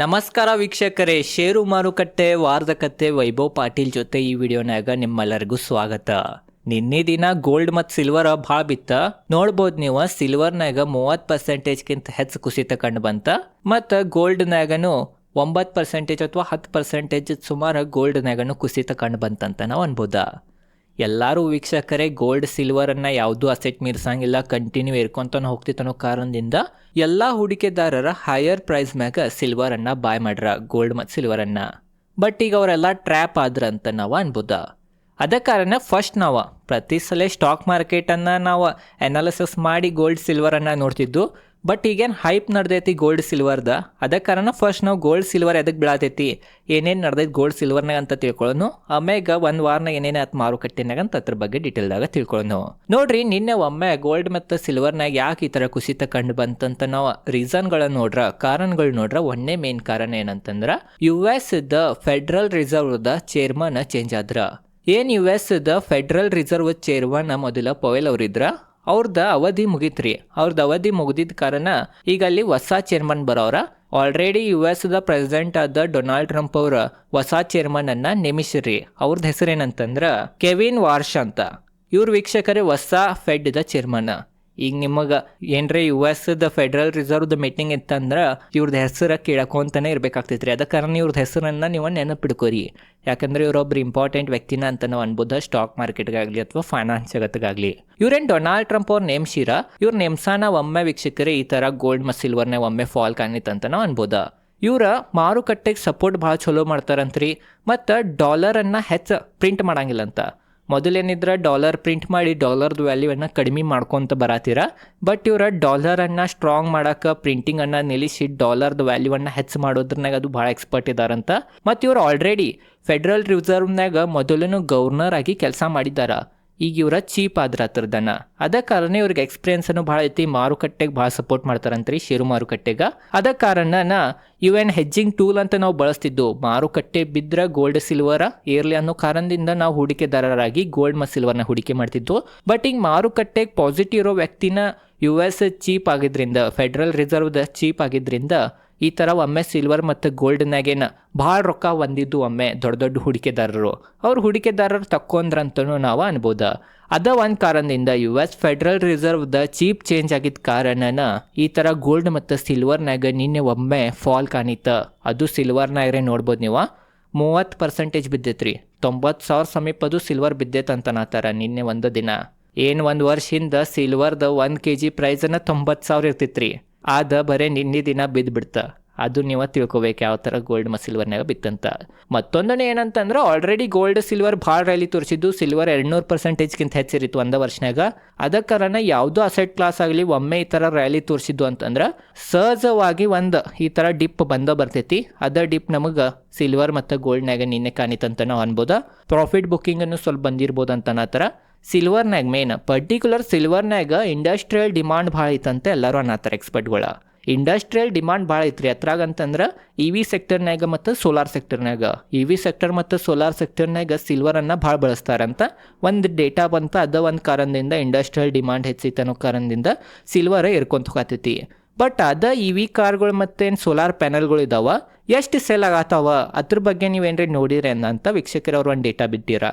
ನಮಸ್ಕಾರ ವೀಕ್ಷಕರೇ ಷೇರು ಮಾರುಕಟ್ಟೆ ವಾರದ ಕತೆ ವೈಭವ್ ಪಾಟೀಲ್ ಜೊತೆ ಈ ವಿಡಿಯೋನಾಗ ನಿಮ್ಮೆಲ್ಲರಿಗೂ ಸ್ವಾಗತ. ನಿನ್ನೆ ದಿನ ಗೋಲ್ಡ್ ಮತ್ತು ಸಿಲ್ವರ್ ಭಾಳ ಬಿತ್ತ. ನೋಡ್ಬೋದು ನೀವು ಸಿಲ್ವರ್ನಾಗ ಮೂವತ್ತು ಪರ್ಸೆಂಟೇಜ್ಗಿಂತ ಹೆಚ್ಚು ಕುಸಿತ ಕಂಡು ಬಂತ. ಮತ್ತು ಗೋಲ್ಡ್ನಾಗನು ಒಂಬತ್ತು ಪರ್ಸೆಂಟೇಜ್ ಅಥವಾ ಹತ್ತು ಪರ್ಸೆಂಟೇಜ್ ಸುಮಾರು ಗೋಲ್ಡ್ನಾಗನು ಕುಸಿತ ಕಂಡು ಬಂತಂತ ನಾವು ಅನ್ಬೋದ. ಎಲ್ಲರೂ ವೀಕ್ಷಕರೇ ಗೋಲ್ಡ್ ಸಿಲ್ವರನ್ನು ಯಾವುದೂ ಅಸೆಟ್ ಮೀರ್ಸಂಗಿಲ್ಲ ಕಂಟಿನ್ಯೂ ಇರ್ಕೊಂತಾನೆ ಹೋಗ್ತಿತ್ತು ಕಾರಣದಿಂದ ಎಲ್ಲ ಹೂಡಿಕೆದಾರರ ಹೈಯರ್ ಪ್ರೈಸ್ ಮ್ಯಾಗ ಸಿಲ್ವರನ್ನು ಬಾಯ್ ಮಾಡ್ರ ಗೋಲ್ಡ್ ಮತ್ತು ಸಿಲ್ವರನ್ನು ಬಟ್ ಈಗ ಅವರೆಲ್ಲ ಟ್ರ್ಯಾಪ್ ಆದ್ರ ಅಂತ ನಾವು ಅನ್ಬೋದ. ಅದ ಕಾರಣ ಫಸ್ಟ್ ನಾವು ಪ್ರತಿ ಸಲ ಸ್ಟಾಕ್ ಮಾರ್ಕೆಟನ್ನು ನಾವು ಅನಾಲಿಸಿಸ್ ಮಾಡಿ ಗೋಲ್ಡ್ ಸಿಲ್ವರನ್ನು ನೋಡ್ತಿದ್ದು. ಬಟ್ ಈಗೇನು ಹೈಪ್ ನಡ್ದೈತಿ ಗೋಲ್ಡ್ ಸಿಲ್ವರ್ದ ಅದ ಕಾರಣ ಫಸ್ಟ್ ನಾವು ಗೋಲ್ಡ್ ಸಿಲ್ವರ್ ಎದಕ್ಕೆ ಬೀಳತೈತಿ? ಏನೇನು ನಡ್ದೈತಿ ಗೋಲ್ಡ್ ಸಿಲ್ವರ್ನಾಗ ಅಂತ ತಿಳ್ಕೊಳ್ಳೋನು. ಆಮ್ಯಾಗ ಒಂದು ವಾರನಾಗ ಏನೇನು ಆಯ್ತು ಮಾರುಕಟ್ಟೆನಾಗ ಅಂತ ಅದ್ರ ಬಗ್ಗೆ ಡೀಟೇಲ್ದಾಗ ತಿಳ್ಕೊಳ್ಳೋನು. ನೋಡ್ರಿ, ನಿನ್ನೆ ಒಮ್ಮೆ ಗೋಲ್ಡ್ ಮತ್ತು ಸಿಲ್ವರ್ನಾಗ ಯಾಕೆ ಈ ಥರ ಕುಸಿತ ಕಂಡು ಬಂತಂತ ನಾವು ರೀಸನ್ಗಳನ್ನ ನೋಡ್ರ, ಕಾರಣಗಳು ನೋಡ್ರ. ಒಂದೇ ಮೇನ್ ಕಾರಣ ಏನಂತಂದ್ರೆ U S the Federal Reserve the chairman change ಆದ್ರ. ಏನ್ U S the Federal Reserve chairman ಮೊದಲ ಪೊವೆಲ್ ಅವರಿದ್ರ? ಅವ್ರದ್ದು ಅವಧಿ ಮುಗೀತ್ರಿ. ಅವ್ರದ್ದು ಅವಧಿ ಮುಗಿದಿದ್ದ ಕಾರಣ ಈಗ ಅಲ್ಲಿ ಹೊಸ ಚೇರ್ಮನ್ ಬರೋರ ಆಲ್ರೆಡಿ ಯು ಎಸ್ ದ ಪ್ರೆಸಿಡೆಂಟ್ ಆದ ಡೊನಾಲ್ಡ್ ಟ್ರಂಪ್ ಅವ್ರ ಹೊಸ ಚೇರ್ಮನ್ ಅನ್ನ ನೇಮಿಸಿರಿ. ಅವ್ರದ್ದು ಹೆಸರೇನಂತಂದ್ರ ಕೆವಿನ್ ವಾರ್ಷ್ ಅಂತ. ಇವ್ರ ವೀಕ್ಷಕರೇ ಹೊಸ ಫೆಡ್ ದ ಚೇರ್ಮನ್ ಈಗ ನಿಮಗೆ ಏನ್ರಿ ಯು ಎಸ್ ದ ಫೆಡರಲ್ ರಿಸರ್ವ್ದ ಮೀಟಿಂಗ್ ಇತ್ತಂದ್ರೆ ಇವ್ರದ್ದು ಹೆಸರು ಕೇಳಕೊಂತಾನೆ ಇರ್ಬೇಕಾಗ್ತೈತ್ರಿ. ಅದ ಕಾರಣ ಇವ್ರದ್ದು ಹೆಸರನ್ನು ನೀವು ನೆನಪಿಡ್ಕೋರಿ. ಯಾಕಂದ್ರೆ ಇವರೊಬ್ರು ಇಂಪಾರ್ಟೆಂಟ್ ವ್ಯಕ್ತಿನ ಅಂತ ನಾವು ಅನ್ಬೋದು ಸ್ಟಾಕ್ ಮಾರ್ಕೆಟ್ಗಾಗಲಿ ಅಥವಾ ಫೈನಾನ್ಸ್ ಜಗತ್ತಿಗಾಗಲಿ. ಇವ್ರೇನು ಡೊನಾಲ್ಡ್ ಟ್ರಂಪ್ ಅವ್ರು ನೇಮ್ಸಿರ ಇವ್ರ ನೇಮ್ಸಾನ ಒಮ್ಮೆ ವೀಕ್ಷಕರೆ ಈ ಥರ ಗೋಲ್ಡ್ ಮತ್ತು ಸಿಲ್ವರ್ನ ಒಮ್ಮೆ ಫಾಲ್ ಕಾಣಿತ್ತಂತ ನಾವು ಅನ್ಬೋದ. ಇವ್ರ ಮಾರುಕಟ್ಟೆಗೆ ಸಪೋರ್ಟ್ ಭಾಳ ಚಲೋ ಮಾಡ್ತಾರಂತ್ರಿ. ಮತ್ತು ಡಾಲರನ್ನು ಹೆಚ್ಚು ಪ್ರಿಂಟ್ ಮಾಡಂಗಿಲ್ಲಂತ. ಮೊದಲೇನಿದ್ರೆ ಡಾಲರ್ ಪ್ರಿಂಟ್ ಮಾಡಿ ಡಾಲರ್ದು ವ್ಯಾಲ್ಯೂವನ್ನು ಕಡಿಮೆ ಮಾಡ್ಕೊತ ಬರತ್ತೀರ ಬಟ್ ಇವರ ಡಾಲರನ್ನು ಸ್ಟ್ರಾಂಗ್ ಮಾಡೋಕೆ ಪ್ರಿಂಟಿಂಗನ್ನು ನಿಲ್ಲಿಸಿ ಡಾಲರ್ದು ವ್ಯಾಲ್ಯೂವನ್ನು ಹೆಚ್ಚು ಮಾಡೋದ್ರನಾಗ ಅದು ಭಾಳ ಎಕ್ಸ್ಪರ್ಟ್ ಇದ್ದಾರಂತ ಮತ್ತು ಇವರು ಆಲ್ರೆಡಿ ಫೆಡರಲ್ ರಿಸರ್ವ್ನಾಗ ಮೊದಲೇನು ಗವರ್ನರ್ ಆಗಿ ಕೆಲಸ ಮಾಡಿದಾರ ಈಗ ಇವರ ಚೀಪ್ ಆದ್ರ ಹತ್ರದನ್ನ. ಅದ ಕಾರಣ ಇವ್ರಿಗೆ ಎಕ್ಸ್ಪೀರಿಯನ್ಸ್ ಭಾಳ ಐತಿ. ಮಾರುಕಟ್ಟೆಗೆ ಭಾಳ ಸಪೋರ್ಟ್ ಮಾಡ್ತಾರಂತ್ರಿ ಷೇರು ಮಾರುಕಟ್ಟೆಗ. ಅದ ಕಾರಣನ ಎನ್ ಹೆಜ್ಜಿಂಗ್ ಟೂಲ್ ಅಂತ ನಾವು ಬಳಸ್ತಿದ್ದು. ಮಾರುಕಟ್ಟೆ ಬಿದ್ರ ಗೋಲ್ಡ್ ಸಿಲ್ವರ್ ಏರ್ಲಿ ಅನ್ನೋ ಕಾರಣದಿಂದ ನಾವು ಹೂಡಿಕೆದಾರರಾಗಿ ಗೋಲ್ಡ್ ಮತ್ತು ಸಿಲ್ವರ್ನ ಹೂಡಿಕೆ ಮಾಡ್ತಿದ್ದು. ಬಟ್ ಈಗ ಮಾರುಕಟ್ಟೆಗೆ ಪಾಸಿಟಿವ್ ಇರೋ ವ್ಯಕ್ತಿನ ಯು ಎಸ್ ಚೀಪ್ ಆಗಿದ್ರಿಂದ ಫೆಡರಲ್ ರಿಸರ್ವ್ದ ಚೀಪ್ ಆಗಿದ್ರಿಂದ ಈ ಥರ ಒಮ್ಮೆ ಸಿಲ್ವರ್ ಮತ್ತು ಗೋಲ್ಡ್ನಾಗೇನ ಭಾಳ ರೊಕ್ಕ ಒಂದಿದ್ದು ಒಮ್ಮೆ ದೊಡ್ಡ ದೊಡ್ಡ ಹೂಡಿಕೆದಾರರು. ಅವ್ರು ಹೂಡಿಕೆದಾರರು ತಕ್ಕೊಂಡ್ರಂತನೂ ನಾವು ಅನ್ಬೋದು. ಅದ ಒಂದು ಕಾರಣದಿಂದ ಯು ಎಸ್ ಫೆಡ್ರಲ್ ರಿಸರ್ವ್ದ ಚೀಪ್ ಚೇಂಜ್ ಆಗಿದ್ದ ಕಾರಣನ ಈ ಥರ ಗೋಲ್ಡ್ ಮತ್ತು ಸಿಲ್ವರ್ನಾಗ ನಿನ್ನೆ ಒಮ್ಮೆ ಫಾಲ್ ಕಾಣಿತ್ತು ಅದು ಸಿಲ್ವರ್ನಾಗ್ರೆ ನೋಡ್ಬೋದು ನೀವು. ಮೂವತ್ತು ಪರ್ಸೆಂಟೇಜ್ ಬಿದ್ದೈತ್ರಿ. ತೊಂಬತ್ತು ಸಾವಿರ ಸಮೀಪದು ಸಿಲ್ವರ್ ಬಿದ್ದೈತೆ ಅಂತನಾತಾರ ನಿನ್ನೆ ಒಂದು ದಿನ. ಏನು ಒಂದು ವರ್ಷದಿಂದ ಸಿಲ್ವರ್ದ ಒಂದು ಕೆ ಜಿ ಪ್ರೈಸನ್ನು ತೊಂಬತ್ತು ಸಾವಿರ ಇರ್ತಿತ್ರಿ. ಆದ ಬರೇ ನಿನ್ನೆ ದಿನ ಬಿದ್ದು ಬಿಡ್ತ ಅದು ನೀವು ತಿಳ್ಕೊಬೇಕು ಯಾವ ಥರ ಗೋಲ್ಡ್ ಮತ್ತು ಸಿಲ್ವರ್ನಾಗ ಬಿತ್ತಂತ. ಮತ್ತೊಂದನೇ ಏನಂತಂದ್ರೆ ಆಲ್ರೆಡಿ ಗೋಲ್ಡ್ ಸಿಲ್ವರ್ ಭಾಳ ರ್ಯಾಲಿ ತೋರಿಸಿದ್ದು ಸಿಲ್ವರ್ ಎರಡ್ನೂರು ಪರ್ಸೆಂಟೇಜ್ಗಿಂತ ಹೆಚ್ಚಿರಿತ್ತು ಒಂದು ವರ್ಷನಾಗ ಅದ ಕಾರಣ ಯಾವುದೋ ಅಸೆಟ್ ಕ್ಲಾಸ್ ಆಗಲಿ ಒಮ್ಮೆ ಈ ಥರ ರ್ಯಾಲಿ ತೋರಿಸಿದ್ದು ಅಂತಂದ್ರೆ ಸಹಜವಾಗಿ ಒಂದು ಈ ಥರ ಡಿಪ್ ಬಂದ ಬರ್ತೈತಿ. ಅದ ಡಿಪ್ ನಮಗೆ ಸಿಲ್ವರ್ ಮತ್ತು ಗೋಲ್ಡ್ನಾಗ ನಿನ್ನೆ ಕಾಣಿತಂತ ನಾವು ಅನ್ಬೋದ. ಪ್ರಾಫಿಟ್ ಬುಕ್ಕಿಂಗನ್ನು ಸ್ವಲ್ಪ ಬಂದಿರ್ಬೋದು ಅಂತ ಅನ್ನತ್ತಾರ ಸಿಲ್ವರ್ನಾಗ ಮೇನ್ ಪರ್ಟಿಕ್ಯುಲರ್ ಸಿಲ್ವರ್ನಾಗ ಇಂಡಸ್ಟ್ರಿಯಲ್ ಡಿಮಾಂಡ್ ಭಾಳ ಐತಂತೆ ಎಲ್ಲರೂ ಅನ್ನತ್ತಾರೆ ಎಕ್ಸ್ಪರ್ಟ್ಗಳು ಇಂಡಸ್ಟ್ರಿಯಲ್ ಡಿಮಾಂಡ್ ಭಾಳ ಐತ್ರಿ. ಅತ್ರಾಗ ಅಂತಂದ್ರೆ ಇ ವಿ ಸೆಕ್ಟರ್ನಾಗ ಮತ್ತು ಸೋಲಾರ್ ಸೆಕ್ಟರ್ನಾಗ ಇ ವಿ ಸೆಕ್ಟರ್ ಮತ್ತು ಸೋಲಾರ್ ಸೆಕ್ಟರ್ನಾಗ ಸಿಲ್ವರನ್ನು ಭಾಳ ಬಳಸ್ತಾರಂತ. ಒಂದು ಡೇಟಾ ಬಂತ ಅದ ಒಂದು ಕಾರಣದಿಂದ ಇಂಡಸ್ಟ್ರಿಯಲ್ ಡಿಮಾಂಡ್ ಹೆಚ್ಚೈತೆ ಅನ್ನೋ ಕಾರಣದಿಂದ ಸಿಲ್ವರ್ ಇರ್ಕೊಂತ ಹೋಗತೈತಿ. ಬಟ್ ಅದ ಇ ವಿ ಕಾರ್ಗಳು ಮತ್ತೇನು ಸೋಲಾರ್ ಪ್ಯಾನಲ್ಗಳು ಇದಾವ? ಎಷ್ಟು ಸೇಲ್ ಆಗತ್ತಾವ? ಅದ್ರ ಬಗ್ಗೆ ನೀವೇನ್ರಿ ನೋಡಿರಿ ಅಂತ ವೀಕ್ಷಕರು ಅವ್ರು ಒಂದು ಡೇಟಾ ಬಿಟ್ಟಿರ.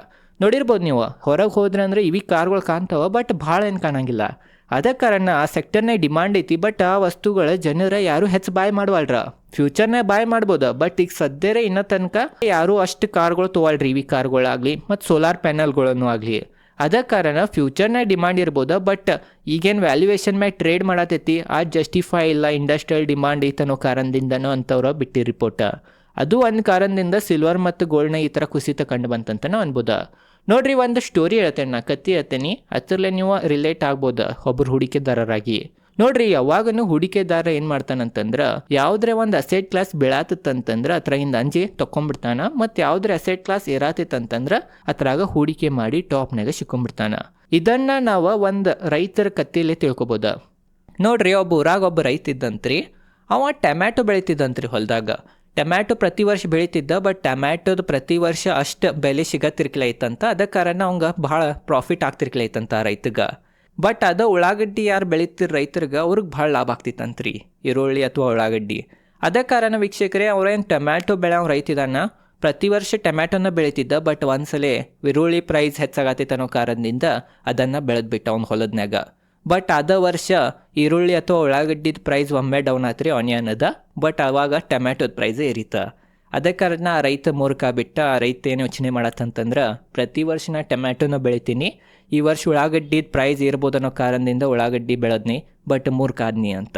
ನೋಡಿರ್ಬೋದು ನೀವು. ಹೊರಗೆ ಹೋದ್ರೆ ಅಂದರೆ ಇವಿ ಕಾರ್ಗಳು ಕಾಣ್ತಾವೆ ಬಟ್ ಭಾಳ ಏನು ಕಾಣಂಗಿಲ್ಲ. ಅದ ಕಾರಣ ಆ ಸೆಕ್ಟರ್ನಾಗ ಡಿಮಾಂಡ್ ಐತಿ ಬಟ್ ಆ ವಸ್ತುಗಳ ಜನರ ಯಾರು ಹೆಚ್ಚು ಬಾಯ್ ಮಾಡುವಲ್ರ? ಫ್ಯೂಚರ್ನಾಗ ಬಾಯ್ ಮಾಡ್ಬೋದು ಬಟ್ ಈಗ ಸದ್ಯರೇ ಇನ್ನ ತನಕ ಯಾರು ಅಷ್ಟು ಕಾರ್ಗಳು ತೊಗೊಳ್ರಿ ಇವಿ ಕಾರ್ಗಳಾಗಲಿ ಮತ್ತು ಸೋಲಾರ್ ಪ್ಯಾನಲ್ಗಳನ್ನು ಆಗಲಿ. ಅದ ಕಾರಣ ಫ್ಯೂಚರ್ನಾಗ ಡಿಮಾಂಡ್ ಇರ್ಬೋದು ಬಟ್ ಈಗೇನು ವ್ಯಾಲ್ಯೂಯೇಷನ್ ಮ್ಯಾಗ ಟ್ರೇಡ್ ಮಾಡತೈತಿ, ಆ ಜಸ್ಟಿಫೈ ಇಲ್ಲ ಇಂಡಸ್ಟ್ರಿಯಲ್ ಡಿಮಾಂಡ್ ಐತನೋ ಕಾರಣದಿಂದನೋ ಅಂತವ್ರ ಬಿಟ್ಟಿ ರಿಪೋರ್ಟ್ ಅದು ಒಂದು ಕಾರಣದಿಂದ ಸಿಲ್ವರ್ ಮತ್ತು ಗೋಲ್ಡ್ನ ಈ ಥರ ಕುಸಿತ ಕಂಡು ಬಂತಂತ ಅನ್ಬೋದ. ನೋಡ್ರಿ, ಒಂದು ಸ್ಟೋರಿ ಹೇಳ್ತೇನೆ ನಾ, ಕತ್ತಿ ಹೇಳ್ತೇನೆ. ಅದರಲ್ಲೇ ನೀವು ರಿಲೇಟ್ ಆಗ್ಬೋದು ಒಬ್ಬರು ಹೂಡಿಕೆದಾರರಾಗಿ. ನೋಡ್ರಿ, ಯಾವಾಗನು ಹೂಡಿಕೆದಾರ ಏನು ಮಾಡ್ತಾನಂತಂದ್ರೆ, ಯಾವುದ್ರೆ ಒಂದು ಅಸೆಟ್ ಕ್ಲಾಸ್ ಬೀಳಾತತ್ತಂತಂದ್ರೆ ಅದ್ರಾಗಿಂದ ಅಂಜಿ ತಕೊಂಡ್ಬಿಡ್ತಾನ ಮತ್ತು ಯಾವುದ್ರ ಅಸೆಟ್ ಕ್ಲಾಸ್ ಏರಾತಿತ್ತಂತಂದ್ರೆ ಅದ್ರಾಗ ಹೂಡಿಕೆ ಮಾಡಿ ಟಾಪ್ನಾಗ ಸಿಕ್ಕೊಂಡ್ಬಿಡ್ತಾನ ಇದನ್ನ ನಾವು ಒಂದು ರೈತರ ಕತ್ತಿಯಲ್ಲಿ ತಿಳ್ಕೊಬೋದ. ನೋಡ್ರಿ, ಒಬ್ಬ ಊರಾಗ ಒಬ್ಬ ರೈತ ಇದ್ದಂತ್ರಿ, ಅವ ಟೊಮ್ಯಾಟೊ ಬೆಳಿತಿದ್ದಂತ್ರಿ ಹೊಲದಾಗ. ಟೊಮ್ಯಾಟೊ ಪ್ರತಿ ವರ್ಷ ಬೆಳೀತಿದ್ದ ಬಟ್ ಟೊಮ್ಯಾಟೊದ ಪ್ರತಿ ವರ್ಷ ಅಷ್ಟು ಬೆಲೆ ಸಿಗತ್ತಿರ್ಕಲೈತಂತ ಅದ ಕಾರಣ ಅವಂಗ ಭಾಳ ಪ್ರಾಫಿಟ್ ಆಗ್ತಿರ್ಕಲೈತಂತ ರೈತಗ. ಬಟ್ ಅದು ಉಳ್ಳಾಗಡ್ಡಿ ಯಾರು ಬೆಳೀತಿರ್ ರೈತರಿಗೆ ಅವ್ರಿಗೆ ಭಾಳ ಲಾಭ ಆಗ್ತಿತ್ತಂತ್ರಿ. ಈರುಳ್ಳಿ ಅಥವಾ ಉಳ್ಳಾಗಡ್ಡಿ. ಅದ ಕಾರಣ ವೀಕ್ಷಕರೇ ಅವ್ರೇನು ಟೊಮ್ಯಾಟೊ ಬೆಳೆಯೋ ರೈತಿದಾನ, ಪ್ರತಿ ವರ್ಷ ಟೊಮ್ಯಾಟೊನ ಬೆಳೀತಿದ್ದ ಬಟ್ ಒಂದ್ಸಲ ಈರುಳ್ಳಿ ಪ್ರೈಸ್ ಹೆಚ್ಚಾಗತ್ತೈತೆ ಅನ್ನೋ ಕಾರಣದಿಂದ ಅದನ್ನು ಬೆಳೆದ್ಬಿಟ್ಟ ಅವ್ನ ಹೊಲದ್ನಾಗ ಬಟ್ ಅದ ವರ್ಷ ಈರುಳ್ಳಿ ಅಥವಾ ಉಳ್ಳಾಗಡ್ಡಿದ ಪ್ರೈಸ್ ಒಮ್ಮೆ ಡೌನ್ ಆತ್ರಿ ಆನಿಯನ್ ಅದ ಬಟ್ ಅವಾಗ ಟೊಮ್ಯಾಟೊದ ಪ್ರೈಸ್ ಏರಿತ. ಅದೇ ಕಾರಣ ರೈತ ಮೂರ್ಖ ಬಿಟ್ಟ, ರೈತ ಏನು ಯೋಚನೆ ಮಾಡತ್ತಂತಂದ್ರೆ ಪ್ರತಿ ವರ್ಷ ನಾ ಟೊಮ್ಯಾಟೊನ ಬೆಳಿತೀನಿ, ಈ ವರ್ಷ ಉಳ್ಳಾಗಡ್ಡಿದ ಪ್ರೈಸ್ ಇರ್ಬೋದು ಅನ್ನೋ ಕಾರಣದಿಂದ ಉಳ್ಳಾಗಡ್ಡಿ ಬೆಳೆದ್ನಿ ಬಟ್ ಮೂರ್ಖ ಆದ್ನಿ ಅಂತ.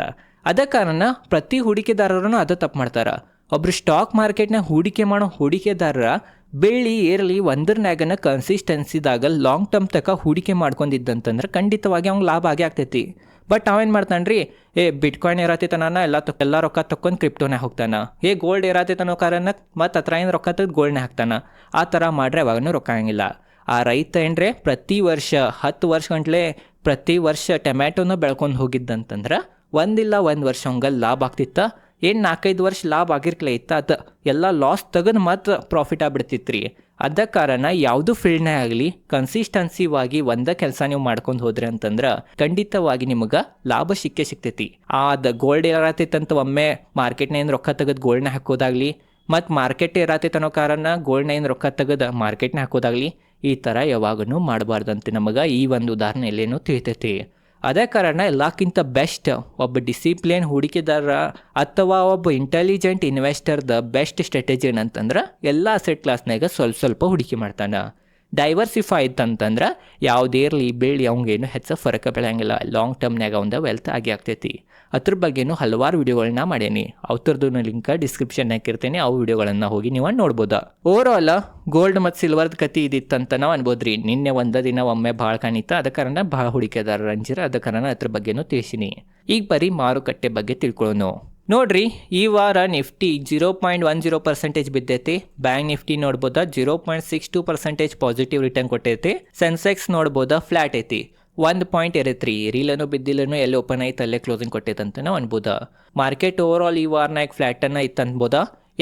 ಅದ ಕಾರಣ ಪ್ರತಿ ಹೂಡಿಕೆದಾರರು ಅದು ತಪ್ಪು ಮಾಡ್ತಾರೆ. ಒಬ್ರು ಸ್ಟಾಕ್ ಮಾರ್ಕೆಟ್ನ ಹೂಡಿಕೆ ಮಾಡೋ ಹೂಡಿಕೆದಾರರ ಬೆಳ್ಳಿ ಏರಲಿ ಒಂದರ್ನಾಗನ ಕನ್ಸಿಸ್ಟೆನ್ಸಿದಾಗ ಲಾಂಗ್ ಟರ್ಮ್ ತಕ ಹೂಡಿಕೆ ಮಾಡ್ಕೊಂಡಿದ್ದಂತಂದ್ರೆ ಖಂಡಿತವಾಗಿ ಅವ್ನಿಗೆ ಲಾಭ ಆಗೇ ಆಗ್ತೈತಿ. ಬಟ್ ನಾವೇನು ಮಾಡ್ತಾನೆ ರೀ ಏ ಬಿಟ್ಕಾಯಿನ್ ನಾನು ಎಲ್ಲ ತೊ ಎಲ್ಲ ರೊಕ್ಕ ತಕ್ಕೊಂಡು ಕ್ರಿಪ್ಟೋನೇ ಹೋಗ್ತಾನೆ. ಏ ಗೋಲ್ಡ್ ಇರತ್ತೈತ ಅನ್ನೋ ಕಾರಣ ಮತ್ತು ಹತ್ರ ಏನು ರೊಕ್ಕ ತೆಗೆದು ಗೋಲ್ಡ್ನೇ ಹಾಕ್ತಾನೆ. ಆ ಥರ ಮಾಡ್ರೆ ಯಾವಾಗೂ ರೊಕ್ಕ ಹಂಗಿಲ್ಲ ಆ ರೈತ ಏನ್ರೆ, ಪ್ರತಿ ವರ್ಷ, ಹತ್ತು ವರ್ಷ ಗಂಟ್ಲೆ ಪ್ರತಿ ವರ್ಷ ಟೊಮ್ಯಾಟೋನ ಬೆಳ್ಕೊಂಡು ಹೋಗಿದ್ದಂತಂದ್ರೆ ಒಂದಿಲ್ಲ ಒಂದು ವರ್ಷ ಹಂಗೆ ಲಾಭ ಆಗ್ತಿತ್ತ? ಏನು ನಾಲ್ಕೈದು ವರ್ಷ ಲಾಭ ಆಗಿರ್ಕಲ ಇತ್ತ ಎಲ್ಲ ಲಾಸ್ ತೆಗೆದು ಮಾತ್ರ ಪ್ರಾಫಿಟ್ ಆಗಿಬಿಡ್ತಿತ್ತು ರೀ ಅದ ಕಾರಣ ಯಾವುದು ಫೀಲ್ಡ್ನೇ ಆಗಲಿ ಕನ್ಸಿಸ್ಟೆನ್ಸಿವಾಗಿ ಒಂದೇ ಕೆಲಸ ನೀವು ಮಾಡ್ಕೊಂಡು ಹೋದ್ರಿ ಅಂತಂದ್ರೆ ಖಂಡಿತವಾಗಿ ನಿಮಗೆ ಲಾಭ ಸಿಕ್ಕೇ ಸಿಗ್ತೈತಿ ಅದು ಗೋಲ್ಡ್ ಅಂತ ಒಮ್ಮೆ ಮಾರ್ಕೆಟ್ನ ಏನು ರೊಕ್ಕ ತೆಗೆದು ಗೋಲ್ಡ್ನ ಹಾಕೋದಾಗ್ಲಿ, ಮತ್ತು ಮಾರ್ಕೆಟ್ ಇರತೈತೆ ಅನ್ನೋ ಕಾರಣ ಗೋಲ್ಡ್ನ ಏನು ರೊಕ್ಕ ತೆಗೆದು ಮಾರ್ಕೆಟ್ನ ಹಾಕೋದಾಗ್ಲಿ, ಈ ಥರ ಯಾವಾಗೂ ಮಾಡಬಾರ್ದಂತೆ ನಮಗೆ ಈ ಒಂದು ಉದಾಹರಣೆಯಲ್ಲೇನು ತಿಳಿತೈತಿ. ಅದೇ ಕಾರಣ ಎಲ್ಲಕ್ಕಿಂತ ಬೆಸ್ಟ್ ಒಬ್ಬ ಡಿಸಿಪ್ಲಿನ್ ಹೂಡಿಕೆದಾರ ಅಥವಾ ಒಬ್ಬ ಇಂಟೆಲಿಜೆಂಟ್ ಇನ್ವೆಸ್ಟರ್ದ ಬೆಸ್ಟ್ ಸ್ಟ್ರಾಟಜಿ ಏನಂತಂದ್ರೆ, ಎಲ್ಲ ಅಸೆಟ್ ಕ್ಲಾಸ್ನಾಗ ಸ್ವಲ್ಪ ಸ್ವಲ್ಪ ಹೂಡಿಕೆ ಮಾಡ್ತಾನೆ. ಡೈವರ್ಸಿಫೈ ಇತ್ತಂತಂದ್ರೆ ಯಾವುದೇ ಇರಲಿ, ಬೆಳ್ಳಿ ಅವಂಗೇನು ಹೆಚ್ಚು ಫರಕ ಬೆಳೆಯಂಗಿಲ್ಲ. ಲಾಂಗ್ ಟರ್ಮ್ನಾಗ ಅವಂದ ವೆಲ್ತ್ ಆಗಿ ಆಗ್ತೈತಿ. ಅದ್ರ ಬಗ್ಗೆನೂ ಹಲವಾರು ವಿಡಿಯೋಗಳನ್ನ ಮಾಡೇನಿ. ಅವ್ರದ್ದು ಲಿಂಕ್ ಡಿಸ್ಕ್ರಿಪ್ಷನ್ ಹಾಕಿರ್ತೀನಿ ಅವು ವಿಡಿಯೋಗಳನ್ನ ಹೋಗಿ ನೀವು ನೋಡ್ಬೋದಾ. ಓವರ್ ಆಲ್ ಗೋಲ್ಡ್ ಮತ್ತು ಸಿಲ್ವರ್ದ ಕತಿ ಇದಿತ್ತಂತ ನಾವು ಅನ್ಬೋದ್ರಿ. ನಿನ್ನೆ ಒಂದ ದಿನ ಒಮ್ಮೆ ಭಾಳ ಕಾಣಿತ. ಅದ ಕಾರಣ ಭಾಳ ಹೂಡಿಕೆದಾರರು ಅಂಜಿರ. ಅದ ಕಾರಣ ಅದ್ರ ಬಗ್ಗೆನೂ ತಿಳಿಸಿನಿ. ಈಗ ಬರೀ ಮಾರುಕಟ್ಟೆ ಬಗ್ಗೆ ತಿಳ್ಕೊಳ್ಳೋನು ನೋಡ್ರಿ, ಈ ವಾರ Nifty zero point one zero percentage ಬಿದ್ದೈತಿ. Bank Nifty ನೋಡ್ಬೋದಾ, zero point six two percentage positive return ಕೊಟ್ಟೈತಿ. ಸೆನ್ಸೆಕ್ಸ್ ನೋಡ್ಬೋದಾ ಫ್ಲಾಟ್ ಐತಿ. ಒಂದು ಪಾಯಿಂಟ್ ಇರತ್ರಿ ರೀಲನು ಬಿದ್ದಿಲ್ಲನು, ಎಲ್ಲಿ ಓಪನ್ ಆಯ್ತು, ಅಲ್ಲೇ ಕ್ಲೋಸಿಂಗ್ ಕೊಟ್ಟೈತಂತ ನಾವು ಅನ್ಬೋದ. ಮಾರ್ಕೆಟ್ ಓವರ್ ಆಲ್ ಈ ವಾರನಾಗ ಫ್ಲ್ಯಾಟನ್ನು ಇತ್ತು ಅನ್ಬೋದ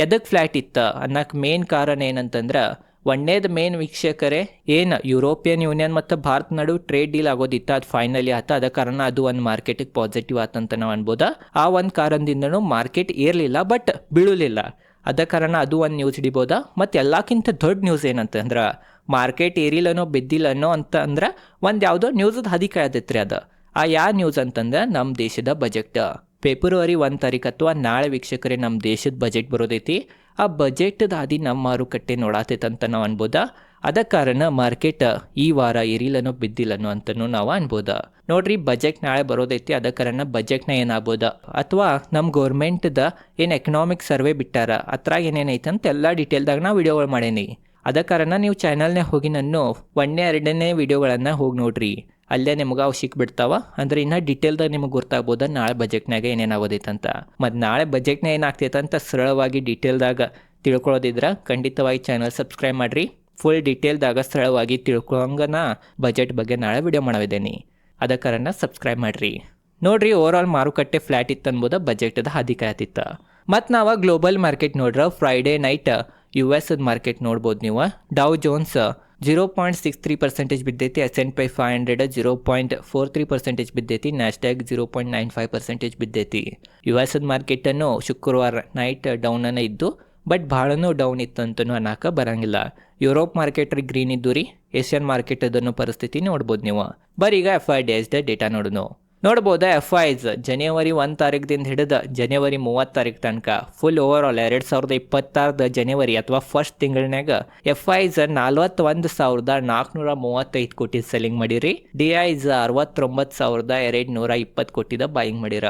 ಎದಕ್ಕೆ ಫ್ಲ್ಯಾಟ್ ಇತ್ತ ಅನ್ನಕ್ಕೆ ಮೇನ್ ಕಾರಣ ಏನಂತಂದ್ರೆ ಒಂದೇದು ಮೇನ್ ವೀಕ್ಷಕರೇ, ಏನು ಯುರೋಪಿಯನ್ ಯೂನಿಯನ್ ಮತ್ತು ಭಾರತ ನಡುವೆ ಟ್ರೇಡ್ ಡೀಲ್ ಆಗೋದಿತ್ತ, ಅದು ಫೈನಲಿ ಆತ, ಅದ ಕಾರಣ ಅದು ಒಂದು ಮಾರ್ಕೆಟಿಗೆ ಪಾಸಿಟಿವ್ ಆತಂತ ನಾವು ಅನ್ಬೋದು. ಆ ಒಂದು ಕಾರಣದಿಂದನು ಮಾರ್ಕೆಟ್ ಏರಲಿಲ್ಲ ಬಟ್ ಬೀಳಲಿಲ್ಲ. ಅದ ಕಾರಣ ಅದು ಒಂದು ನ್ಯೂಸ್ ಹಿಡಿಬೋದಾ. ಮತ್ತು ಎಲ್ಲಕ್ಕಿಂತ ದೊಡ್ಡ ನ್ಯೂಸ್ ಏನಂತಂದ್ರೆ ಮಾರ್ಕೆಟ್ ಏರಿಲ್ಲನೋ ಬಿದ್ದಿಲ್ಲನೋ ಅಂತ ಅಂದ್ರೆ ಒಂದು ಯಾವುದೋ ನ್ಯೂಸದ ಹದಿಕ ಆದೈತ್ರಿ ಅದು. ಆ ಯಾವ ನ್ಯೂಸ್ ಅಂತಂದ್ರೆ ನಮ್ಮ ದೇಶದ ಬಜೆಟ್ ಫೆಬ್ರವರಿ ಒಂದು ತಾರೀಕು ಅಥವಾ ನಾಳೆ ವೀಕ್ಷಕರೇ ನಮ್ಮ ದೇಶದ ಬಜೆಟ್ ಬರೋದೈತಿ. ಆ ಬಜೆಟ್ದ ಹಾದಿ ನಮ್ಮ ಮಾರುಕಟ್ಟೆ ನೋಡಾತೈತಂತ ನಾವು ಅನ್ಬೋದಾ. ಅದ ಕಾರಣ ಮಾರ್ಕೆಟ್ ಈ ವಾರ ಏರಿಲ್ಲನೋ ಬಿದ್ದಿಲ್ಲನೋ ಅಂತನೂ ನಾವು ಅನ್ಬೋದ. ನೋಡ್ರಿ ಬಜೆಟ್ ನಾಳೆ ಬರೋದೈತಿ, ಅದ ಕಾರಣ ಬಜೆಟ್ನ ಏನಾಗ್ಬೋದ? ಅಥವಾ ನಮ್ಮ ಗೌರ್ಮೆಂಟ್ದ ಏನು ಎಕನಾಮಿಕ್ ಸರ್ವೆ ಬಿಟ್ಟಾರ ಅದ್ರಾಗ ಏನೇನೈತೆ ಅಂತ ಎಲ್ಲ ಡೀಟೇಲ್ದಾಗ ನಾವು ವಿಡಿಯೋಗಳು ಮಾಡೇನಿ. ಅದ ಕಾರಣ ನೀವು ಚಾನಲ್ನೇ ಹೋಗಿ ನಾನು ಒಂದನೇ, ಎರಡನೇ ವಿಡಿಯೋಗಳನ್ನು ಹೋಗಿ ನೋಡ್ರಿ. ಅಲ್ಲೇ ನಿಮ್ಗೆ ಅವು ಸಿಕ್ಬಿಡ್ತಾವ? ಅಂದ್ರೆ ಇನ್ನ ಡೀಟೇಲ್ದಾಗ ನಿಮಗೆ ಗೊತ್ತಾಗ್ಬೋದು ನಾಳೆ ಬಜೆಟ್ನಾಗ ಅಂತ ಮತ್ತು ನಾಳೆ ಬಜೆಟ್ನಾಗ ಏನಾಗ್ತೈತೆ ಅಂತ ಸರಳವಾಗಿ ಡೀಟೇಲ್ದಾಗ ತಿಳ್ಕೊಳ್ಳೋದಿದ್ರೆ ಖಂಡಿತವಾಗಿ ಚಾನಲ್ ಸಬ್ಸ್ಕ್ರೈಬ್ ಮಾಡಿರಿ. ಫುಲ್ ಡೀಟೇಲ್ದಾಗ ಸರಳವಾಗಿ ತಿಳ್ಕೊಳಂಗನ ಬಜೆಟ್ ಬಗ್ಗೆ ನಾಳೆ ವಿಡಿಯೋ ಮಾಡವಿದ್ದೇನೆ. ಅದ ಸಬ್ಸ್ಕ್ರೈಬ್ ಮಾಡಿರಿ. ನೋಡ್ರಿ ಓವರ್ ಆಲ್ ಮಾರುಕಟ್ಟೆ ಫ್ಲಾಟ್ ಇತ್ತು ಅನ್ಬೋದ ಹಾದಿ ಕಾಯತಿತ್ತ ಮತ್ತು ನಾವು ಗ್ಲೋಬಲ್ ಮಾರ್ಕೆಟ್ ನೋಡ್ರ Friday night U S market ನೋಡ್ಬೋದು ನೀವು. Dow Jones zero point six three percentage ಬಿದ್ದೈತಿ S and P five hundred zero point four three percentage ಬಿದ್ದೈತಿ Nasdaq zero point nine five percentage ಬಿದ್ದೈತಿ. U S ಮಾರ್ಕೆಟನ್ನು ಶುಕ್ರವಾರ night ಡೌನನ್ನು ಇದ್ದು but ಭಾಳನೂ down ಇತ್ತು ಅಂತಲೂ ಅನ್ನಕ್ಕೆ ಬರಂಗಿಲ್ಲ. Europe market green ಇದ್ದು ರೀ Asian market ಅದನ್ನು ಪರಿಸ್ಥಿತಿ ನೋಡ್ಬೋದು ನೀವು. ಬರೀ ಈಗ ಎಫ್ ಐ ಡೇಸ್ದ ಡೇಟಾ ನೋಡೋಣ ನೋಡ್ಬೋದಾ ಎಫ್ ಐಸ್ ಜನವರಿ ಒಂದು ತಾರೀಕದಿಂದ ಹಿಡಿದು ಜನವರಿ ಮೂವತ್ತು ತಾರೀಕು ತನಕ ಫುಲ್ ಓವರ್ ಆಲ್ ಎರಡು ಸಾವಿರದ ಇಪ್ಪತ್ತಾರದ ಜನವರಿ ಅಥವಾ ಫಸ್ಟ್ ತಿಂಗಳನ್ಯಾಗ ಎಫ್ ಐಸ್ ನಲ್ವತ್ತೊಂದು ಸಾವಿರದ ನಾಲ್ಕುನೂರ ಮೂವತ್ತೈದು ಕೋಟಿ ಸೆಲ್ಲಿಂಗ್ ಮಾಡಿರಿ. ಡಿ ಐಸ್ ಅರವತ್ತೊಂಬತ್ತು ಸಾವಿರದ ಎರಡು ನೂರ ಇಪ್ಪತ್ತು ಕೋಟಿದ ಬಾಯಿಂಗ್ ಮಾಡಿರ.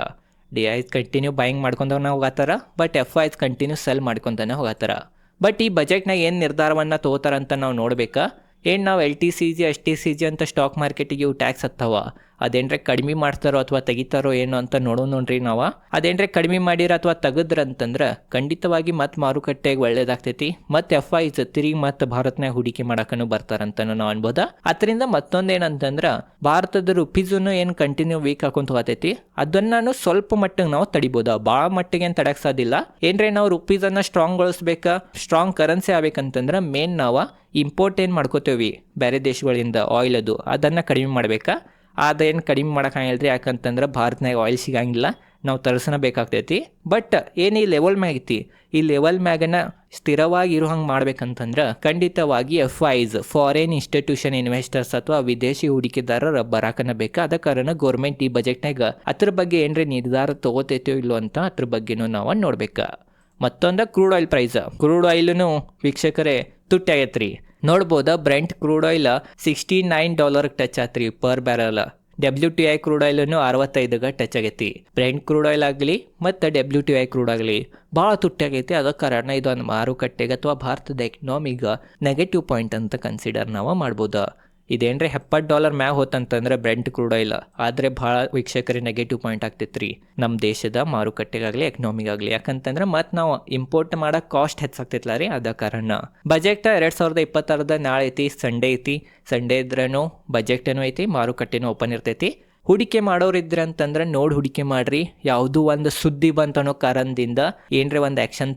ಡಿ ಐಸ್ ಕಂಟಿನ್ಯೂ ಬಾಯಿಂಗ್ ಮಾಡ್ಕೊಂಡವನ್ನ ಹೋಗತ್ತಾರ but F Is continue sell ಮಾಡ್ಕೊತಾನೆ ಹೋಗತ್ತಾರ ಬಟ್ ಈ ಬಜೆಟ್ನಾಗ ಏನು ನಿರ್ಧಾರವನ್ನು ತಗೋತಾರಂತ ನಾವು ನೋಡ್ಬೇಕಾ? ಏನು ನಾವು L T C G S T C G ಅಂತ ಸ್ಟಾಕ್ ಮಾರ್ಕೆಟಿಗೆ ಇವು ಟ್ಯಾಕ್ಸ್ ಹತ್ತವ? ಅದೇನ್ರೆ ಕಡಿಮೆ ಮಾಡ್ತಾರೋ ಅಥವಾ ತೆಗಿತಾರೋ ಏನೋ ಅಂತ ನೋಡೋ ನೋಡ್ರಿ ನಾವು. ಅದೇನ್ರೆ ಕಡಿಮೆ ಮಾಡಿರ ಅಥವಾ ತೆಗದ್ರ ಅಂತಂದ್ರೆ ಖಂಡಿತವಾಗಿ ಮತ್ತೆ ಮಾರುಕಟ್ಟೆಗೆ ಒಳ್ಳೇದಾಗ್ತೈತಿ. ಮತ್ತೆ ಎಫ್ ಐ ತಿರುಗಿ ಮತ್ತೆ ಭಾರತನಾಗ ಹೂಡಿಕೆ ಮಾಡಕ್ಕೂ ಬರ್ತಾರಂತನೂ ನಾವು ಅನ್ಬೋದ. ಅದರಿಂದ ಮತ್ತೊಂದೇನಂತಂದ್ರೆ ಭಾರತದ ರುಪೀಸನ್ನು ಏನು ಕಂಟಿನ್ಯೂ ವೀಕ್ ಹಾಕೊಂತ ಹೋಗತೈತಿ. ಅದನ್ನ ಸ್ವಲ್ಪ ಮಟ್ಟಿಗೆ ನಾವು ತಡಿಬೋದ. ಭಾಳ ಮಟ್ಟಿಗೆ ಏನು ತಡಕ್ ಸಾಧಿಲ್ಲ ಏನ್ರೆ ನಾವು ರುಪೀಸನ್ನು ಸ್ಟ್ರಾಂಗ್ಗೊಳಿಸ್ಬೇಕಾ ಸ್ಟ್ರಾಂಗ್ ಕರೆನ್ಸಿ ಆಗ್ಬೇಕಂತಂದ್ರೆ ಮೇನ್ ನಾವು ಇಂಪೋರ್ಟ್ ಏನು ಮಾಡ್ಕೋತೇವಿ. ಬೇರೆ ದೇಶಗಳಿಂದ ಆಯಿಲ್ ಅದು, ಅದನ್ನು ಕಡಿಮೆ ಮಾಡಬೇಕಾ. ಅದೇನು ಕಡಿಮೆ ಮಾಡೋಕ್ಕಾಗಿಲ್ಲ ರೀ. ಯಾಕಂತಂದ್ರೆ ಭಾರತನಾಗ ಆಯಿಲ್ ಸಿಗಂಗಿಲ್ಲ. ನಾವು ತರಿಸನ ಬೇಕಾಗ್ತೈತಿ. ಬಟ್ ಏನು ಈ ಲೆವೆಲ್ ಮ್ಯಾಗ ಐತಿ? ಈ ಲೆವೆಲ್ ಮ್ಯಾಗನ ಸ್ಥಿರವಾಗಿ ಇರೋ ಹಂಗೆ ಮಾಡ್ಬೇಕಂತಂದ್ರೆ ಖಂಡಿತವಾಗಿ F Is foreign institution investors ಅಥವಾ ವಿದೇಶಿ ಹೂಡಿಕೆದಾರರ ಬರಾಕನ ಬೇಕು? ಅದ ಕಾರಣ ಗೌರ್ಮೆಂಟ್ ಈ ಬಜೆಟ್ನಾಗ ಅದ್ರ ಬಗ್ಗೆ ಏನ್ರಿ ನಿರ್ಧಾರ ತಗೋತೈತೋ ಇಲ್ಲೋ ಅಂತ ಅದ್ರ ಬಗ್ಗೆನೂ ನಾವು ನೋಡ್ಬೇಕು. ಮತ್ತೊಂದು ಕ್ರೂಡ್ ಆಯಿಲ್ ಪ್ರೈಸ್ ಕ್ರೂಡ್ ಆಯಿಲ್ನು ವೀಕ್ಷಕರೇ ತುಟ್ಟಾಗೈತ್ರಿ ನೋಡ್ಬೋದ Brent crude oil sixty nine dollar touch ಆತ್ರಿ per barrel. W T I crude ಆಯಿಲ್ನು ಅರವತ್ತೈದಗ ಟಚ್ ಆಗೈತಿ. ಬ್ರೆಂಟ್ ಕ್ರೂಡ್ ಆಯಿಲ್ ಆಗಲಿ ಮತ್ತು ಡಬ್ಲ್ಯೂ ಟಿ ಐ ಕ್ರೂಡ್ ಆಗಲಿ. ಭಾಳ ತುಟ್ಟಾಗೈತಿ ಅದ ಕಾರಣ ಇದೊಂದು ಮಾರುಕಟ್ಟೆಗೆ ಅಥವಾ ಭಾರತದ ಎಕನಾಮಿಗೆ ನೆಗೆಟಿವ್ ಪಾಯಿಂಟ್ ಅಂತ ಕನ್ಸಿಡರ್ ನಾವು ಮಾಡ್ಬೋದು. ಇದೇನ್ರಿ ಎಪ್ಪತ್ತು ಡಾಲರ್ ಮ್ಯಾಗ ಹೋತಂತಂದ್ರೆ ಬ್ರೆಂಟ್ ಕ್ರೂಡ್ ಆಯಿಲ್ ಆದರೆ ಭಾಳ ವೀಕ್ಷಕರಿಗೆ ನೆಗೆಟಿವ್ ಪಾಯಿಂಟ್ ಆಗ್ತೈತೆ ರೀ ನಮ್ಮ ದೇಶದ ಮಾರುಕಟ್ಟೆಗಾಗಲಿ ಎಕನಾಮಿಗಾಗಲಿ ಯಾಕಂತಂದ್ರೆ ಮತ್ತು ನಾವು ಇಂಪೋರ್ಟ್ ಮಾಡೋ ಕಾಸ್ಟ್ ಹೆಚ್ಚಾಗ್ತೈತಲ್ಲ ರೀ ಅದ ಕಾರಣ. ಬಜೆಟ್ ಎರಡು ಸಾವಿರದ ಇಪ್ಪತ್ತಾರದ ನಾಳೆ ಐತಿ ಸಂಡೇ ಐತಿ. ಸಂಡೇ ಇದ್ರೂ ಬಜೆಟನು ಐತಿ, ಮಾರುಕಟ್ಟೆನೂ ಓಪನ್ ಇರ್ತೈತಿ. ಹೂಡಿಕೆ ಮಾಡೋರು ಇದ್ರೆ ಅಂತಂದ್ರೆ ನೋಡಿ ಹೂಡಿಕೆ ಮಾಡ್ರಿ. ಯಾವುದು ಒಂದು ಸುದ್ದಿ ಬಂತನೋ ಕಾರಣದಿಂದ ಏನ್ರಿ ಒಂದು ಆ್ಯಕ್ಷನ್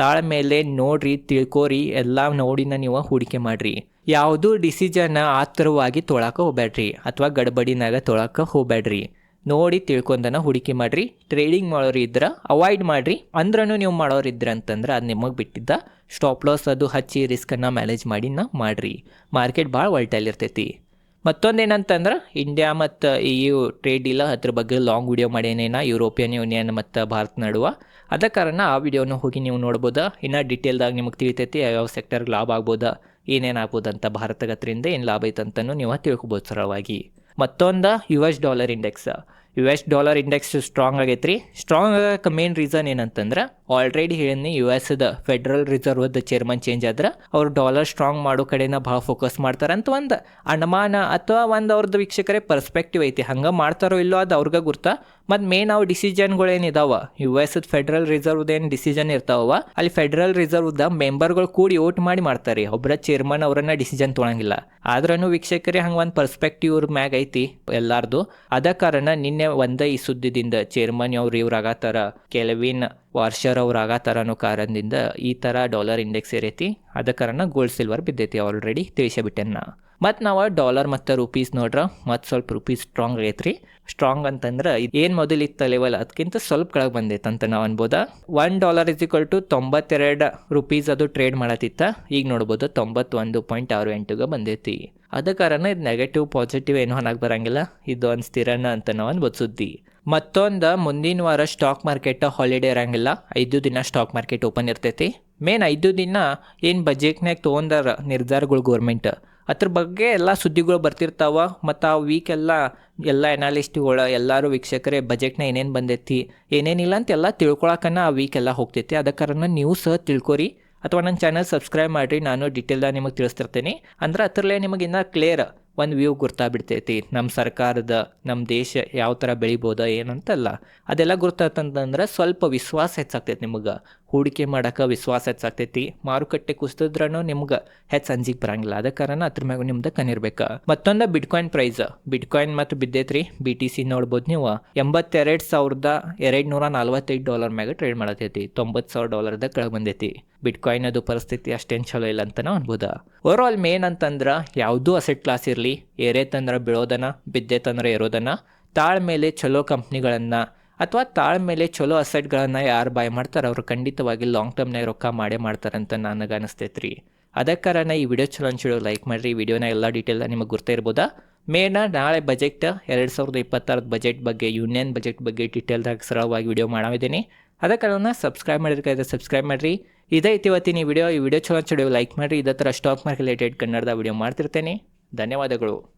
ತಾಳ ಮೇಲೆ ನೋಡ್ರಿ, ತಿಳ್ಕೊರಿ, ಎಲ್ಲ ನೋಡಿನ ನೀವು ಹೂಡಿಕೆ ಮಾಡ್ರಿ. ಯಾವುದು ಡಿಸಿಜನ್ ಆತರವಾಗಿ ತೊಳಕ ಹೋಗ್ಬೇಡ್ರಿ ಅಥವಾ ಗಡ್ಬಡಿನಾಗ ತೊಳಕ ಹೋಗ್ಬೇಡ್ರಿ ನೋಡಿ ತಿಳ್ಕೊಂಡನ ಹೂಡಿಕೆ ಮಾಡ್ರಿ. ಟ್ರೇಡಿಂಗ್ ಮಾಡೋರು ಇದ್ರೆ ಅವಾಯ್ಡ್ ಮಾಡ್ರಿ. ಅಂದ್ರೂ ನೀವು ಮಾಡೋರು ಇದ್ರೆ ಅಂತಂದ್ರೆ ಅದು ನಿಮಗೆ ಬಿಟ್ಟಿದ್ದ ಸ್ಟಾಪ್ ಲಾಸ್ ಅದು ಹಚ್ಚಿ ರಿಸ್ಕನ್ನು ಮ್ಯಾನೇಜ್ ಮಾಡಿ ನಾ ಮಾಡ್ರಿ. ಮಾರ್ಕೆಟ್ ಭಾಳ ವಲ್ಟೈಲ್ ಇರ್ತೈತಿ. ಮತ್ತೊಂದೇನಂತಂದ್ರೆ ಇಂಡಿಯಾ ಮತ್ತು ಇ ಯು ಟ್ರೇಡ್ ಇಲ್ಲ. ಅದ್ರ ಬಗ್ಗೆ ಲಾಂಗ್ ವಿಡಿಯೋ ಮಾಡೇನೇನ ಯುರೋಪಿಯನ್ ಯೂನಿಯನ್ ಮತ್ತು ಭಾರತ ನಡುವೆ. ಅದ ಕಾರಣ ಆ ವಿಡಿಯೋನ ಹೋಗಿ ನೀವು ನೋಡ್ಬೋದು. ಇನ್ನು ಡಿಟೇಲ್ದಾಗ ನಿಮಗೆ ತಿಳಿತೈತಿ ಯಾವ ಸೆಕ್ಟರ್ಗೆ ಲಾಭ ಆಗ್ಬೋದಾ, ಏನೇನು ಆಗ್ಬೋದು ಅಂತ ಭಾರತಗತ್ರಿಂದ ಏನು ಲಾಭ ಐತಂತನೂ ನೀವು ತಿಳ್ಕೊಬೋದು ಸರಳವಾಗಿ. ಮತ್ತೊಂದು U S dollar index U S dollar index strong ಆಗೈತೆ ರೀ ಸ್ಟ್ರಾಂಗ್ ಆಗಕ್ಕೆ ಮೇನ್ ರೀಸನ್ ಏನಂತಂದ್ರೆ ಆಲ್ರೆಡಿ ಹೇಳಿ ಯು ಎಸ್ದ ಫೆಡ್ರಲ್ ರಿಸರ್ವ್ದ ಚೇರ್ಮನ್ ಚೇಂಜ್ ಆದ್ರೆ, ಅವ್ರು ಡಾಲರ್ ಸ್ಟ್ರಾಂಗ್ ಮಾಡೋ ಕಡೆನ ಭಾಳ ಫೋಕಸ್ ಮಾಡ್ತಾರೆ ಅಂತ ಒಂದು. ಅನುಮಾನ ಅಥವಾ ಒಂದು ಅವ್ರದ್ದು ವೀಕ್ಷಕರೇ ಪರ್ಸ್ಪೆಕ್ಟಿವ್ ಐತಿ. ಹಂಗೆ ಮಾಡ್ತಾರೋ ಇಲ್ಲೋ ಅದು ಅವ್ರಿಗೆ ಗುರ್ತಾ. ಮತ್ತು ಮೇನ್ ಅವು ಡಿಸಿಷನ್ಗಳು ಏನಿದಾವ ಯು ಎಸ್ ಫೆಡ್ರಲ್ ರಿಸರ್ವ್ದ ಏನು ಡಿಸಿಷನ್ ಇರ್ತಾವ ಅಲ್ಲಿ ಫೆಡ್ರಲ್ ರಿಸರ್ವ್ದ ಮೆಂಬರ್ಗಳು ಕೂಡಿ ಓಟ್ ಮಾಡಿ ಮಾಡ್ತಾರೆ. ಒಬ್ಬರ ಚೇರ್ಮನ್ ಅವರನ್ನ ಡಿಸಿಷನ್ ತೊಗೊಳಂಗಿಲ್ಲ ಆದ್ರೂ ವೀಕ್ಷಕರೇ ಹಂಗೆ ಒಂದು ಪರ್ಸ್ಪೆಕ್ಟಿವ್ ಮ್ಯಾಗ ಐತಿ ಎಲ್ಲಾರ್ದು. ಅದ ಕಾರಣ ನಿನ್ನೆ ಒಂದೇ ಈ ಸುದ್ದಿದಿಂದ ಚೇರ್ಮನ್ ಅವ್ರು ಇವ್ರು ಕೆಲವಿನ್ ವಾರ್ಷರ್ ಅವ್ರು ಆಗತ್ತಾರ ಅನ್ನೋ ಕಾರಣದಿಂದ ಈ ಥರ ಡಾಲರ್ ಇಂಡೆಕ್ಸ್ ಇರೈತಿ ಅದ ಕಾರಣ ಗೋಲ್ಡ್ ಸಿಲ್ವರ್ ಬಿದ್ದೈತಿ ಆಲ್ರೆಡಿ ತಿಳಿಸಬಿಟ್ಟೆನ ಮತ್ತು ನಾವು ಡಾಲರ್ ಮತ್ತು ರುಪೀಸ್ ನೋಡ್ರ ಮತ್ತು ಸ್ವಲ್ಪ ರುಪೀಸ್ ಸ್ಟ್ರಾಂಗ್ ಆಗೈತ್ರಿ. ಸ್ಟ್ರಾಂಗ್ ಅಂತಂದ್ರೆ ಏನು ಮೊದಲಿತ್ತ ಲೆವೆಲ್ ಅದಕ್ಕಿಂತ ಸ್ವಲ್ಪ ಕೆಳಗೆ ಬಂದೈತೆ ಅಂತ ನಾವು ಅನ್ಬೋದಾ. One dollar is equal to ತೊಂಬತ್ತೆರಡು ರುಪೀಸ್ ಅದು ಟ್ರೇಡ್ ಮಾಡತ್ತಿತ್ತ. ಈಗ ನೋಡ್ಬೋದು ತೊಂಬತ್ತೊಂದು ಪಾಯಿಂಟ್ ಆರು ಎಂಟುಗೆ ಬಂದೈತಿ. ಅದ ಕಾರಣ ಇದು ನೆಗೆಟಿವ್ ಪಾಸಿಟಿವ್ ಏನೂ ಅನ್ನಕ್ಕೆ ಬರಂಗಿಲ್ಲ. ಇದು ಒಂದು ಸ್ಥಿರನ ಅಂತ ನಾವು ಅನ್ಬೋದು ಸುದ್ದಿ. ಮತ್ತೊಂದು ಮುಂದಿನ ವಾರ ಸ್ಟಾಕ್ ಮಾರ್ಕೆಟ್ ಹಾಲಿಡೇ ಇರೋಂಗಿಲ್ಲ. ಐದು ದಿನ ಸ್ಟಾಕ್ ಮಾರ್ಕೆಟ್ ಓಪನ್ ಇರ್ತೈತಿ. ಮೇನ್ ಐದು ದಿನ ಏನು ಬಜೆಟ್ನಾಗ ತೊಗೊಂಡಾರ ನಿರ್ಧಾರಗಳು ಗೋರ್ಮೆಂಟ್ ಅದ್ರ ಬಗ್ಗೆ ಎಲ್ಲ ಸುದ್ದಿಗಳು ಬರ್ತಿರ್ತಾವ, ಮತ್ತು ಆ ವೀಕ್ ಎಲ್ಲ ಎನಾಲಿಸ್ಟ್ಗಳು ಎಲ್ಲರೂ ವೀಕ್ಷಕರೇ ಬಜೆಟ್ನ ಏನೇನು ಬಂದೈತಿ ಏನೇನಿಲ್ಲ ಅಂತ ಎಲ್ಲ ತಿಳ್ಕೊಳಕನ ಆ ವೀಕ್ ಎಲ್ಲ ಹೋಗ್ತೈತಿ. ಅದ ನೀವು ಸಹ ತಿಳ್ಕೊರಿ. ಅಥವಾ ನನ್ನ ಚಾನಲ್ ಸಬ್ಸ್ಕ್ರೈಬ್ ಮಾಡಿರಿ, ನಾನು ಡೀಟೇಲ್ದಾಗ ನಿಮಗೆ ತಿಳಿಸ್ತಿರ್ತೀನಿ. ಅಂದ್ರೆ ಅದರಲ್ಲೇ ನಿಮಗೆ ಇನ್ನೂ ಕ್ಲಿಯರ್ ಒಂದು ವ್ಯೂ ಗುರ್ತಾಗ್ಬಿಡ್ತೈತಿ ನಮ್ಮ ಸರ್ಕಾರದ ನಮ್ಮ ದೇಶ ಯಾವ ಥರ ಬೆಳಿಬೋದ ಏನಂತಲ್ಲ ಅದೆಲ್ಲ ಗುರ್ತಾತಂತಂದ್ರೆ ಸ್ವಲ್ಪ ವಿಶ್ವಾಸ ಹೆಚ್ಚಾಗ್ತೈತಿ ನಿಮಗೆ. ಹೂಡಿಕೆ ಮಾಡೋಕೆ ವಿಶ್ವಾಸ ಹೆಚ್ಚಾಗ್ತೈತಿ. ಮಾರುಕಟ್ಟೆ ಕುಸಿದ್ರೂ ನಿಮ್ಗೆ ಹೆಚ್ಚು ಅಂಜಿಗೆ ಬರಂಗಿಲ್ಲ. ಅದ ಕಾರಣ ಅದ್ರ ಮ್ಯಾಗ ನಿಮ್ದು ಕನಿರ್ಬೇಕು ಮತ್ತೊಂದು ಬಿಟ್ಕಾಯಿನ್ ಪ್ರೈಸ್ ಬಿಟ್ಕಾಯಿನ್ ಮತ್ತು ಬಿದ್ದೈತ್ರಿ. ಬಿ ಟಿ ಸಿ ನೋಡ್ಬೋದು ನೀವು. ಎಂಬತ್ತೆರಡು ಸಾವಿರದ ಎರಡು ನೂರ ನಲ್ವತ್ತೈದು ಡಾಲರ್ ಮ್ಯಾಗ ಟ್ರೇಡ್ ಮಾಡತೈತಿ. ತೊಂಬತ್ತು ಸಾವಿರ ಡಾಲರ್ದಾಗ ಕೆಳಗೆ ಬಂದೈತಿ. ಬಿಟ್ಕಾಯಿನ್ ಅದು ಪರಿಸ್ಥಿತಿ ಅಷ್ಟೇನು ಚಲೋ ಇಲ್ಲ ಅಂತ ನಾವು ಅನ್ಬೋದು. ಓವರ್ ಆಲ್ ಮೇನ್ ಅಂತಂದ್ರೆ ಯಾವುದೂ ಅಸೆಟ್ ಕ್ಲಾಸ್ ಇರಲಿ ಏರೇತಂದ್ರೆ ಬೀಳೋದನ ಇರೋದನ ತಾಳ್ ತಾಳ್ಮೇಲೆ ಚಲೋ ಕಂಪ್ನಿಗಳನ್ನು ಅಥವಾ ತಾಳ್ಮೇಲೆ ಚಲೋ ಅಸೆಟ್ಗಳನ್ನು ಯಾರು ಬಾಯ್ ಮಾಡ್ತಾರೆ ಅವರು ಖಂಡಿತವಾಗಿ ಲಾಂಗ್ ಟರ್ಮ್ನಾಗ ರೊಕ್ಕ ಮಾಡೇ ಮಾಡ್ತಾರೆ ಅಂತ ನನಗೆ ಅನಿಸ್ತೈತೆ ರೀ ಅದಕ್ಕೆ ಕಾರಣ ಈ ವಿಡಿಯೋ ಚಲೋ ಅನ್ಸಿಡೋ ಲೈಕ್ ಮಾಡಿರಿ. ಈ ವಿಡಿಯೋನ ಎಲ್ಲ ಡೀಟೇಲ್ನ ನಿಮಗೆ ಗೊತ್ತೇ ಇರ್ಬೋದಾ? ಮೇನ ನಾಳೆ ಬಜೆಟ್ ಎರಡು ಸಾವಿರದ ಇಪ್ಪತ್ತಾರದ ಬಜೆಟ್ ಬಗ್ಗೆ ಯೂನಿಯನ್ ಬಜೆಟ್ ಬಗ್ಗೆ ಡೀಟೇಲ್ದಾಗ ಸರಳವಾಗಿ ವಿಡಿಯೋ ಮಾಡಿದ್ದೀನಿ ಅದ ಕಾರಣ ಸಬ್ಸ್ಕ್ರೈಬ್ ಮಾಡಿದ್ರೆ ಸಬ್ಸ್ಕ್ರೈಬ್ ಮಾಡಿರಿ. ಇದೇ ಇತ್ತಿವತ್ತಿನ ಈ ವಿಡಿಯೋ. ಈ ವಿಡಿಯೋ ಚಲೋ ಅನ್ಸಿಡೋ ಲೈಕ್ ಮಾಡಿರಿ. ಇದೇ ಥರ ಸ್ಟಾಕ್ ಮಾರ್ಕೆಟ್ ರಿಲೇಟೆಡ್ ಕನ್ನಡದ ವಿಡಿಯೋ ಮಾಡ್ತಿರ್ತೇನೆ. ಧನ್ಯವಾದಗಳು.